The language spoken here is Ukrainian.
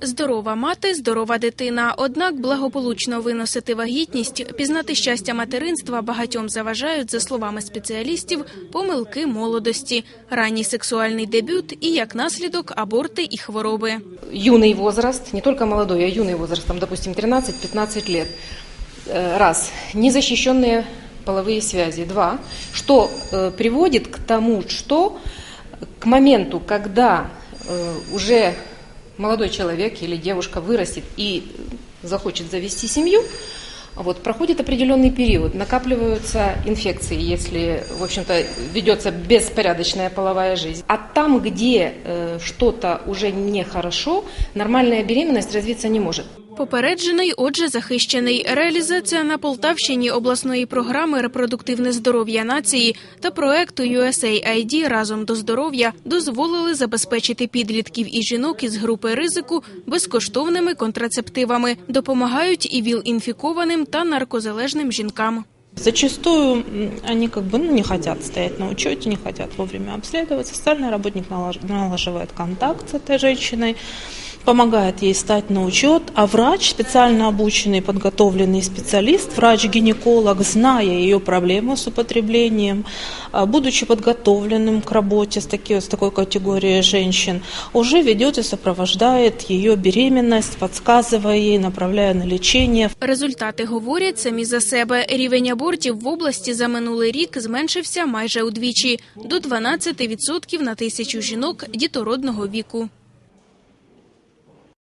Здорова мати, здорова дитина. Однак благополучно виносити вагітність, пізнати щастя материнства багатьом заважають, за словами спеціалістів, помилки молодості, ранній сексуальний дебют і як наслідок аборти і хвороби. юный возраст, не только молодой, а юный возраст, там, допустим, 13-15 лет. Э, Раз. Незащищенные половые связи. Два. Что э, приводит к тому, что к моменту, когда э, уже молодой человек или девушка вырастет и захочет завести семью, вот, проходит определенный период, накапливаются инфекции, если, в общем-то, ведется беспорядочная половая жизнь. А там, где э, что-то уже нехорошо, нормальная беременность развиться не может. Попереджений, отже, захищений. Реалізація на Полтавщині обласної програми Репродуктивне здоров'я нації та проекту USAID разом до здоров'я дозволили забезпечити підлітків і жінок із групи ризику безкоштовними контрацептивами. Допомагають і ВІЛ-інфікованим та наркозалежним жінкам. Зачастую м, они как бы ну, не хотят стоять на учете, не хотят вовремя обследоваться. Социальный работник налаж- налаживает контакт с этой женщиной, помогает ей стать на учет, а врач, специально обученный, подготовленный специалист, врач-гинеколог, зная ее проблему с употреблением, а, будучи подготовленным к работе с, таки- с такой категорией женщин, уже ведет и сопровождает ее беременность, подсказывая ей, направляя на лечение, Результати говорять самі за себе. Рівень абортів в області за минулий рік зменшився майже удвічі до 12% на тисячу жінок дітородного віку.